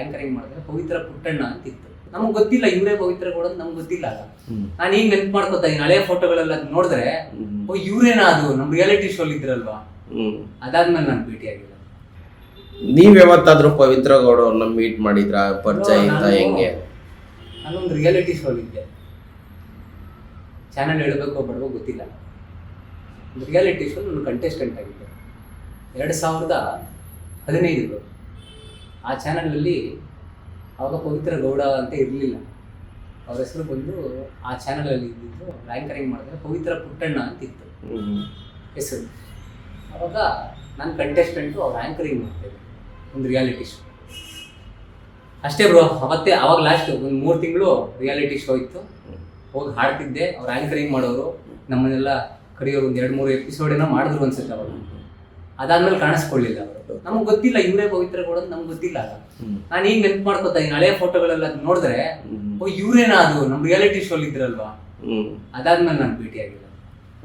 Anchoring ಮಾಡಿದ್ರೆ ಪವಿತ್ರ ಪುಟ್ಟಣ್ಣ ಅಂತ ಇತ್ತು ನಮ್ಗೆ ಗೊತ್ತಿಲ್ಲ ಇವರೇ ಪವಿತ್ರ ಗೌಡ ಅಂತ ನಮ್ಗೆ ಗೊತ್ತಿಲ್ಲ ಅಲ್ಲ. ನಾನು ಈಗ ನೆನ್ಪು ಮಾಡ್ಕೊತಾ ಇದ್ದೀನಿ ಹಳೆ ಫೋಟೋಗಳೆಲ್ಲ ನೋಡಿದ್ರೆ. ಓ ಇವರೇನಾ ಅದು? ನಮ್ ರಿಯಾಲಿಟಿ ಶೋ ಇದ್ರಲ್ವಾ. ಅದಾದ್ಮೇಲೆ ನಾನು ಭೇಟಿ ಆಗಿಲ್ಲ ನೀವ್ ಯಾವತ್ತಾದ್ರೂ ಪವಿತ್ರ ಗೌಡ ಅವ್ರನ್ನ ಮೀಟ್ ಮಾಡಿದ್ರ? ಪರಿಚಯ ಇಂದ ಹೆಂಗೆ? ನಾನೊಂದು ರಿಯಾಲಿಟಿ ಶೋ ಇದ್ದೆ. ಚಾನಲ್ ಹೇಳಬೇಕು ಬಡವೋ ಗೊತ್ತಿಲ್ಲ. ರಿಯಾಲಿಟಿ ಶೋ ನಾನು ಕಂಟೆಸ್ಟೆಂಟ್ ಆಗಿದ್ದೆ. ಎರಡು ಸಾವಿರದ ಹದಿನೈದು ಆ ಚಾನಲಲ್ಲಿ ಅವಾಗ ಪವಿತ್ರ ಗೌಡ ಅಂತ ಇರಲಿಲ್ಲ. ಅವ್ರ ಹೆಸರು ಬಂದು ಆ ಚಾನಲಲ್ಲಿ ಇದ್ದಿದ್ದು ರ್ಯಾಂಕರಿಂಗ್ ಮಾಡಿದ್ರೆ ಪವಿತ್ರ ಪುಟ್ಟಣ್ಣ ಅಂತ ಇತ್ತು. ಹೆಸರು. ಅವಾಗ ನಾನು ಕಂಟೆಸ್ಟೆಂಟು ಅವ್ರು ಆ್ಯಂಕರಿಂಗ್ ಮಾಡ್ತೇವೆ ಒಂದು ರಿಯಾಲಿಟಿ ಶೋ ಅಷ್ಟೇ ಬ್ರೋ ಅವತ್ತೇ ಅವಾಗ ಲಾಸ್ಟ್ ಒಂದು ಮೂರು ತಿಂಗಳು ರಿಯಾಲಿಟಿ ಶೋ ಇತ್ತು. ಹೋಗಿ ಹಾಡ್ತಿದ್ದೆ ಅವ್ರು ಆ್ಯಂಕರಿಂಗ್ ಮಾಡೋರು ನಮ್ಮನ್ನೆಲ್ಲ ಕರೆಯೋರು ಒಂದು ಎರಡು ಮೂರು ಎಪಿಸೋಡ್ ಏನೋ ಮಾಡಿದ್ರು ಅನ್ಸುತ್ತೆ ಅವಾಗ. ಅದಾದ್ಮೇಲೆ ಕಾಣಿಸ್ಕೊಳ್ಳಿಲ್ಲ ಅವರು ನಮ್ಗೆ ಗೊತ್ತಿಲ್ಲ ಇವರೇ ಪವಿತ್ರ ಕೊಡೋದು ನಮ್ಗೆ ಗೊತ್ತಿಲ್ಲ. ನಾನು ಈಗ ನೆನ್ಪು ಮಾಡ್ಕೊತಾ ಇದ್ದೀನಿ ಹಳೆ ಫೋಟೋಗಳೆಲ್ಲ ನೋಡಿದ್ರೆ. ಓ ಇವ್ರೇನಾ ಅದು ನಮ್ಮ ರಿಯಾಲಿಟಿ ಶೋಲ್ ಇದ್ರಲ್ವಾ. ಅದಾದ್ಮೇಲೆ ನಾನು ಭೇಟಿ ಆಗಿಲ್ಲ